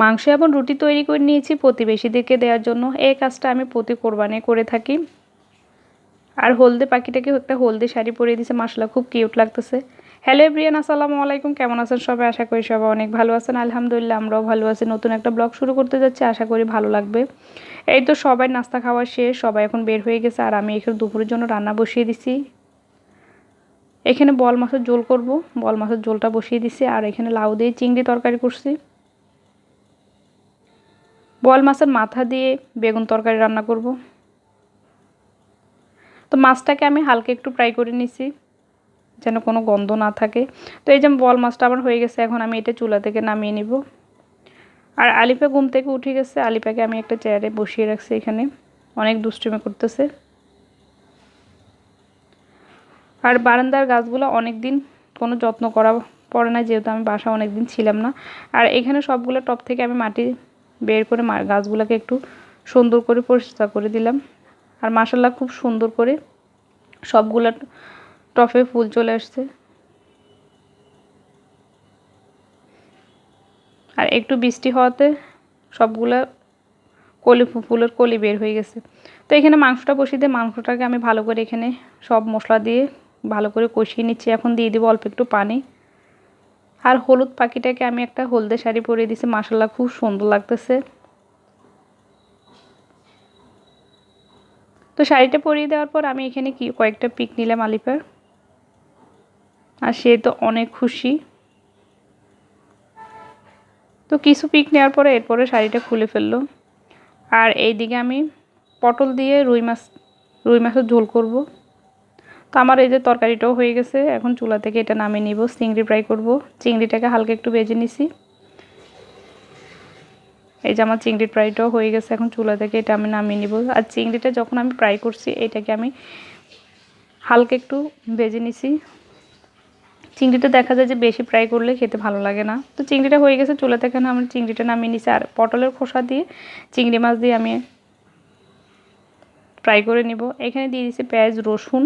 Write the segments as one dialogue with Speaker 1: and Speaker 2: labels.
Speaker 1: মাংস এবং রুটি তৈরি করে নিয়েছি। প্রতিবেশীদেরকে দেওয়ার জন্য এই কাজটা আমি প্রতি কোরবানি করে থাকি। আর হলদে পাখিটাকে একটা হলদে শাড়ি পরিয়ে দিয়েছে। মাসালা খুব কিউট লাগতেছে। হ্যালো এভরিয়ান আসসালামু আলাইকুম। কেমন আছেন সবাই? আশা করি সবাই অনেক ভালো আছেন। আলহামদুলিল্লাহ, আমরাও ভালো আছি। নতুন একটা ব্লগ শুরু করতে যাচ্ছি। আশা করি ভালো লাগবে। এই তো সবাই নাস্তা খাওয়া শেষ। সবাই এখন বের হয়ে গেছে। আর আমি এখানে দুপুরের জন্য রান্না বসিয়ে দিছি। এখানে বল মাছের ঝোল করব। বল মাছের ঝোলটা বসিয়ে দিছি। আর এখানে লাউ দিয়ে চিংড়ি তরকারি করছি। বল মাছের মাথা দিয়ে বেগুন তরকারি রান্না করব। তো মাছটাকে আমি হালকা একটু ফ্রাই করে নিছি, যেন কোনো গন্ধ না থাকে। তো এই যে বল মাছটা আমার হয়ে গেছে, এখন আমি এটা চুলা থেকে নামিয়ে নিব। আর আলিপা ঘুম থেকে উঠে গেছে, আলিপাকে আমি একটা চেয়ারে বসিয়ে রাখছি এখানে। অনেক দুষ্টুমি করতেছে। আর বারান্দার গাছগুলো অনেক দিন কোনো যত্ন করা পড়ে না, যেহেতু আমি বাসা অনেক দিন ছিলাম না। আর এখানে সবগুলো টপ থেকে আমি মাটি বের করে গাছগুলোকে একটু সুন্দর করে পরিষ্কার করে দিলাম। আর মাসাল্লাহ খুব সুন্দর করে সবগুলো টফে ফুল চলে আসছে। আর একটু বৃষ্টি হওয়াতে সবগুলো কলি ফুলের কলি বের হয়ে গেছে। তো এখানে মাংসটা বসিয়ে দিয়ে মাংসটাকে আমি ভালো করে এখানে সব মশলা দিয়ে ভালো করে কষিয়ে নিচ্ছি। এখন দিয়ে দেবো অল্প একটু পানি। আর হলুদ পাখিটাকে আমি একটা হলদে শাড়ি পরিয়ে দিছি মাসাল্লাহ খুব সুন্দর লাগতেছে। তো শাড়িটা পরিয়ে দেওয়ার পর আমি এখানে কি কয়েকটা পিক নিলাম আলিপার আর সে তো অনেক খুশি। তো কিছু পিক নেওয়ার পরে এরপরে শাড়িটা খুলে ফেলল। আর এই দিকে আমি পটল দিয়ে রুই মাছ, রুই মাছের ঝোল করব। তো আমার এই যে তরকারিটাও হয়ে গেছে, এখন চুলা থেকে এটা নামিয়ে নিব, চিংড়ি ফ্রাই করব। চিংড়িটাকে হালকা একটু বেজে নিছি। এই যে আমার চিংড়ির ফ্রাইটাও হয়ে গেছে, এখন চুলা থেকে এটা আমি নামিয়ে নিব। আর চিংড়িটা যখন আমি ফ্রাই করছি, এটাকে আমি হালকা একটু ভেজে নিছি। চিংড়িটা দেখা যায় যে বেশি ফ্রাই করলে খেতে ভালো লাগে না। তো চিংড়িটা হয়ে গেছে, চুলা থেকে আমি চিংড়িটা নামিয়ে নিছি। আর পটলের খোসা দিয়ে, চিংড়ি মাছ দিয়ে আমি ফ্রাই করে নিব। এখানে দিয়ে দিছি পেঁয়াজ, রসুন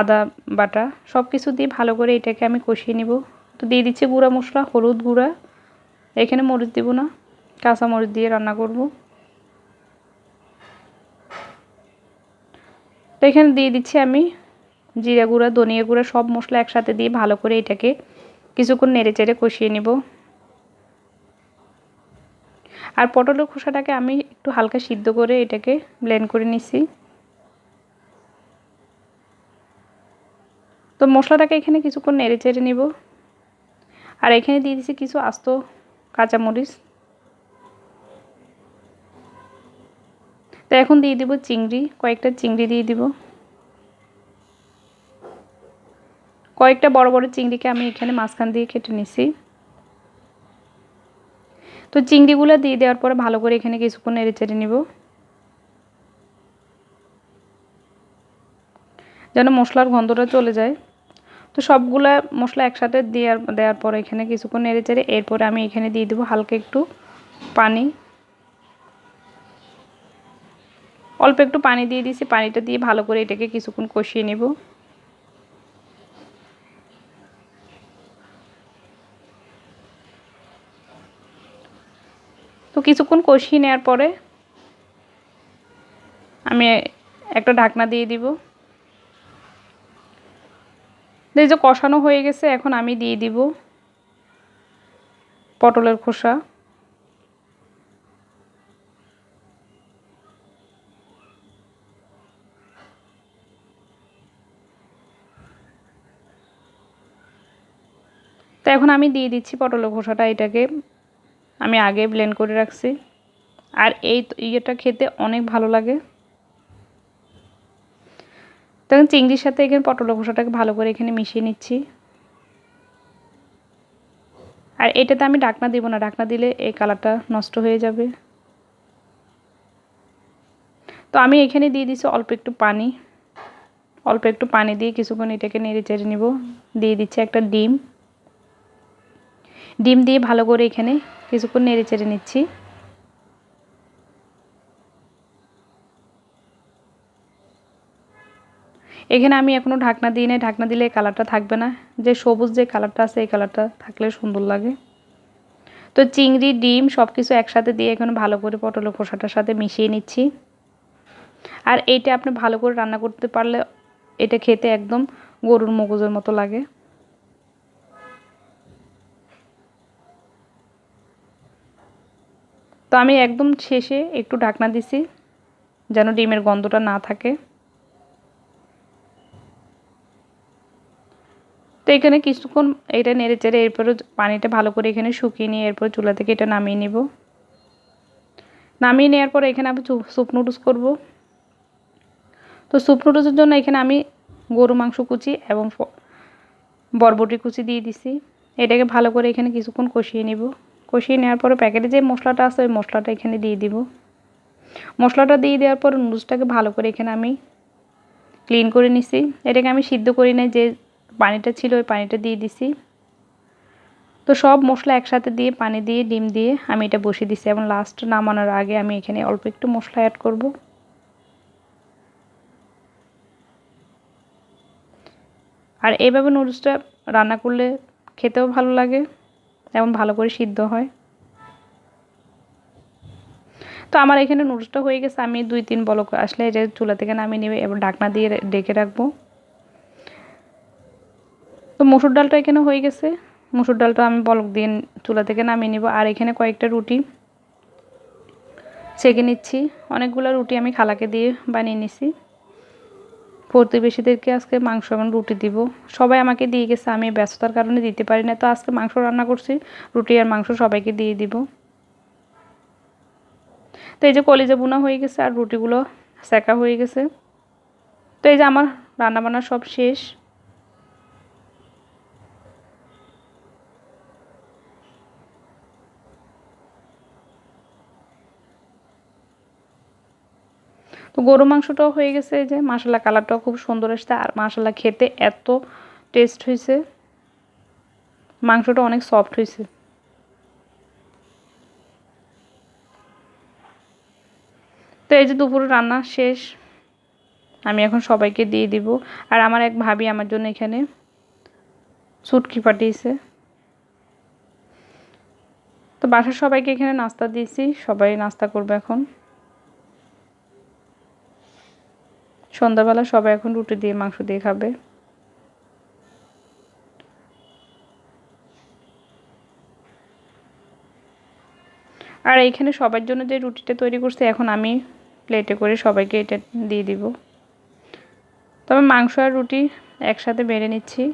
Speaker 1: আদা, বাটা সব কিছু দিয়ে ভালো করে এটাকে আমি কষিয়ে নিব। তো দিয়ে দিচ্ছি গুঁড়া মশলা, হলুদ গুঁড়া। এখানে মরিচ দেবো না, কাঁচা মরিচ দিয়ে রান্না করব। তো এখানে দিয়ে দিচ্ছি আমি জিরা গুঁড়া, ধনিয়া গুঁড়া, সব মশলা একসাথে দিয়ে ভালো করে এটাকে কিছুক্ষণ নেড়ে চেড়ে কষিয়ে নিব। আর পটলের খোসাটাকে আমি একটু হালকা সিদ্ধ করে এটাকে ব্লেন্ড করে নিছি। তো মশলাটাকে এখানে কিছুক্ষণ নেড়ে চেড়ে নিব। আর এখানে দিয়ে দিচ্ছি কিছু আস্ত কাঁচামরিচ। তো এখন দিয়ে দিব চিংড়ি, কয়েকটা চিংড়ি দিয়ে দিব। কয়েকটা বড় বড় চিংড়িকে আমি এখানে মাঝখান দিয়ে কেটে নিছি। তো চিংড়িগুলো দিয়ে দেওয়ার পরে ভালো করে এখানে কিছুক্ষণ নেড়ে চেড়ে নিব। যেন মশলার গন্ধটা চলে যায়। তো সবগুলা মশলা একসাথে দেওয়ার দেওয়ার পর এখানে কিছুক্ষণ নেড়ে চেড়ে এরপরে আমি এখানে দিয়ে দেবো হালকা একটু পানি। অল্প একটু পানি দিয়ে দিয়েছি, পানিটা দিয়ে ভালো করে এটাকে কিছুক্ষণ কষিয়ে নেব। তো কিছুক্ষণ কষিয়ে নেওয়ার পরে আমি একটা ঢাকনা দিয়ে দিব। এই যে কষানো হয়ে গেছে, এখন আমি দিয়ে দিব পটলের খোসা। তো এখন আমি দিয়ে দিচ্ছি পটলের খোসাটা, এটাকে আমি আগে ব্লেন্ড করে রাখছি। আর এই ইয়েটা খেতে অনেক ভালো লাগে। তখন চিংড়ির সাথে এখানে পটলের খোসাটাকে ভালো করে এখানে মিশিয়ে নিচ্ছি। আর এটাতে আমি ডাকনা দিব না, ডাকনা দিলে এই কালারটা নষ্ট হয়ে যাবে। তো আমি এখানে দিয়ে দিচ্ছি অল্প একটু পানি। অল্প একটু পানি দিয়ে কিছুক্ষণ এটাকে নেড়ে চেড়ে নিব। দিয়ে দিচ্ছি একটা ডিম। ডিম দিয়ে ভালো করে এখানে কিছুক্ষণ নেড়ে চেড়ে নিচ্ছি। এখানে আমি এখনও ঢাকনা দিই নাই। ঢাকনা দিলে কালারটা থাকবে না। যে সবুজ যে কালারটা আছে, এই কালারটা থাকলে সুন্দর লাগে। তো চিংড়ি, ডিম সব কিছু একসাথে দিয়ে এখন ভালো করে পটলের খোসাটার সাথে মিশিয়ে নিচ্ছি। আর এইটা আপনি ভালো করে রান্না করতে পারলে এটা খেতে একদম গরুর মগজের মতো লাগে। তো আমি একদম শেষে একটু ঢাকনা দিছি, যেন ডিমের গন্ধটা না থাকে। তো এখানে কিছুক্ষণ এটা নেড়ে চেড়ে এরপরে পানিটা ভালো করে এখানে শুকিয়ে নিয়ে এরপর চুলা থেকে এটা নামিয়ে নিব। নামিয়ে নেওয়ার পর এখানে আমি স্যুপ নুডলস করব। তো স্যুপ নুডলসের জন্য এখানে আমি গরু মাংস কুচি এবং বরবটি কুচি দিয়ে দিছি। এটাকে ভালো করে এখানে কিছুক্ষণ কষিয়ে নিব। কষিয়ে নেওয়ার পরে প্যাকেটে যে মশলাটা আছে ওই মশলাটা এখানে দিয়ে দিব। মশলাটা দিয়ে দেওয়ার পর নুডলসটাকে ভালো করে এখানে আমি ক্লিন করে নিছি। এটাকে আমি সিদ্ধ করি নাই যে পানিটা ছিল, ওই পানিটা দিয়ে দিছি। তো সব মশলা একসাথে দিয়ে, পানি দিয়ে, ডিম দিয়ে আমি এটা বসিয়ে দিছি। এবং লাস্ট নামানোর আগে আমি এখানে অল্প একটু মশলা অ্যাড করব। আর এইভাবে নুডলসটা রান্না করলে খেতেও ভালো লাগে এবং ভালো করে সিদ্ধ হয়। তো আমার এখানে নুডলসটা হয়ে গেছে। আমি দুই তিন বলক আসলে এটা চুলা থেকে নামিয়ে নেবে এবং ঢাকনা দিয়ে ডেকে রাখব। তো মসুর ডালটা এখানে হয়ে গেছে। মসুর ডালটা আমি বলক দিয়ে চুলা থেকে নামিয়ে নিব। আর এখানে কয়েকটা রুটি সেঁকে নিচ্ছি। অনেকগুলো রুটি আমি খালাকে দিয়ে বানিয়ে নিছি। প্রতিবেশীদেরকে আজকে মাংস এবং রুটি দিব। সবাই আমাকে দিয়ে গেছে, আমি ব্যস্ততার কারণে দিতে পারি না। তো আজকে মাংস রান্না করছি, রুটি আর মাংস সবাইকে দিয়ে দিব। তো এই যে কলিজা বোনা হয়ে গেছে আর রুটিগুলো সেকা হয়ে গেছে। তো এই যে আমার রান্নাবান্না সব শেষ। তো গরু মাংসটাও হয়ে গেছে এই যে মশলা কালারটাও খুব সুন্দর এসছে আর মশলা খেতে এত টেস্ট হয়েছে মাংসটা অনেক সফট হয়েছে তো এই যে দুপুরে রান্না শেষ, আমি এখন সবাইকে দিয়ে দিব। আর আমার এক ভাবি আমার জন্য এখানে সুটকি পাঠিয়েছে। তো বাসার সবাইকে এখানে নাস্তা দিয়েছি, সবাই নাস্তা করবে এখন। সন্ধ্যাবেলা সবাই এখন রুটি দিয়ে, মাংস দিয়ে খাবে। আর এইখানে সবার জন্য যে রুটিটা তৈরি করছে, এখন আমি প্লেটে করে সবাইকে এটা দিয়ে দিব। তবে মাংস আর রুটি একসাথে বেড়ে নিচ্ছি।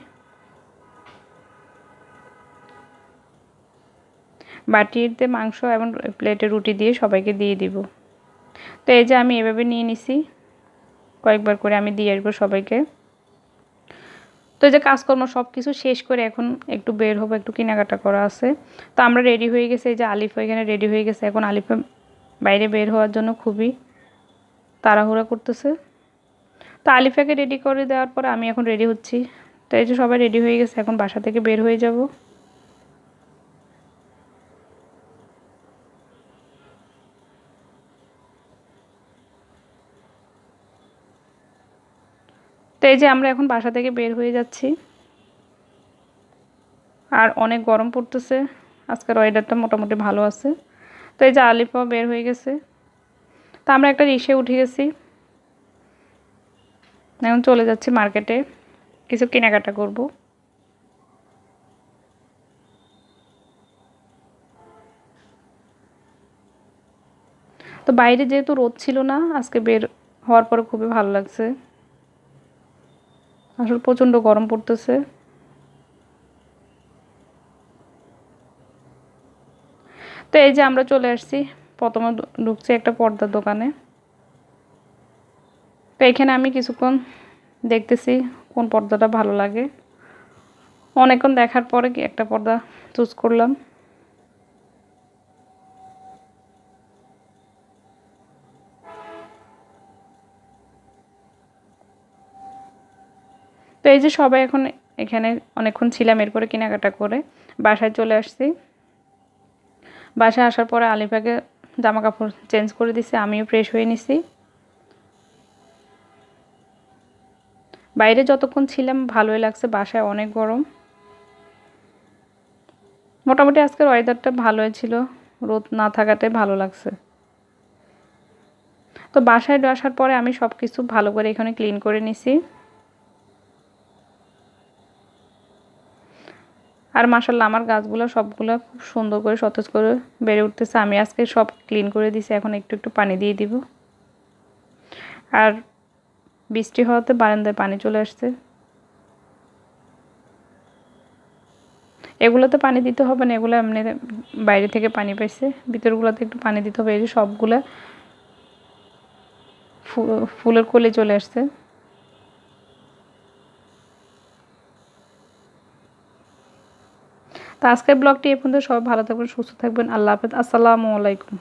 Speaker 1: বাটিতে মাংস এবং প্লেটে রুটি দিয়ে সবাইকে দিয়ে দিব। তো এই যে আমি এভাবে নিয়ে নিছি। কয়েকবার করে আমি দিয়ে আসব সবাইকে। তো এই যে কাজকর্ম সব কিছু শেষ করে এখন একটু বের হব, একটু কেনাকাটা করা আছে। তো আমরা রেডি হয়ে গেছে, এই যে আলিফ এখানে রেডি হয়ে গেছে। এখন আলিফে বাইরে বের হওয়ার জন্য খুবই তাড়াহুড়া করতেছে। তো আলিফাকে রেডি করে দেওয়ার পর আমি এখন রেডি হচ্ছি। তো এই যে সবাই রেডি হয়ে গেছে, এখন বাসা থেকে বের হয়ে যাব। এই যে আমরা এখন বাসা থেকে বের হয়ে যাচ্ছি। আর অনেক গরম পড়তেছে। আজকের ওয়েদারটা মোটামুটি ভালো আছে। তো এই যে আলিফাও বের হয়ে গেছে। তো আমরা একটা রিক্সায় উঠে গেছি। এখন চলে যাচ্ছি মার্কেটে কিছু কেনাকাটা করব। তো বাইরে যেহেতু রোদ ছিল না, আজকে বের হওয়ার পরে খুবই ভালো লাগছে। আসলে প্রচণ্ড গরম পড়তেছে। তো এই যে আমরা চলে আসছি, প্রথমে ঢুকছি একটা পর্দার দোকানে। তো এখানে আমি কিছুক্ষণ দেখতেছি কোন পর্দাটা ভালো লাগে। অনেকক্ষণ দেখার পরে একটা পর্দা চুজ করলাম। এই যে সবাই এখন এখানে অনেকক্ষণ ছিলাম এরপরে কেনাকাটা করে বাসায় চলে আসছি। বাসায় আসার পরে আলিফাকে জামা কাপড় চেঞ্জ করে দিছি, আমিও ফ্রেশ হয়ে নিছি। বাইরে যতক্ষণ ছিলাম ভালোই লাগছে, বাসায় অনেক গরম। মোটামুটি আজকের ওয়েদারটা ভালোই ছিল, রোদ না থাকাটাই ভালো লাগছে। তো বাসায় আসার পরে আমি সব কিছু ভালো করে এখানে ক্লিন করে নিছি। আর মাসাল্লাহ আমার গাছগুলো সবগুলো খুব সুন্দর করে সতেজ করে বেড়ে উঠতেছে। আমি আজকে সব ক্লিন করে দিছি, এখন একটু একটু পানি দিয়ে দিব। আর বৃষ্টি হওয়াতে বারান্দায় পানি চলে আসছে। এগুলোতে পানি দিতে হবে না, এগুলো এমনি বাইরে থেকে পানি পাইছে। ভিতরগুলোতে একটু পানি দিতে হবে, এই যে সবগুলো ফুলের কোলে চলে আসছে। তো আজকের ব্লগটি এ পর্যন্ত। সবাই ভালো থাকবেন সুস্থ থাকবেন। আল্লাহ হাফেজ। আসসালামু আলাইকুম।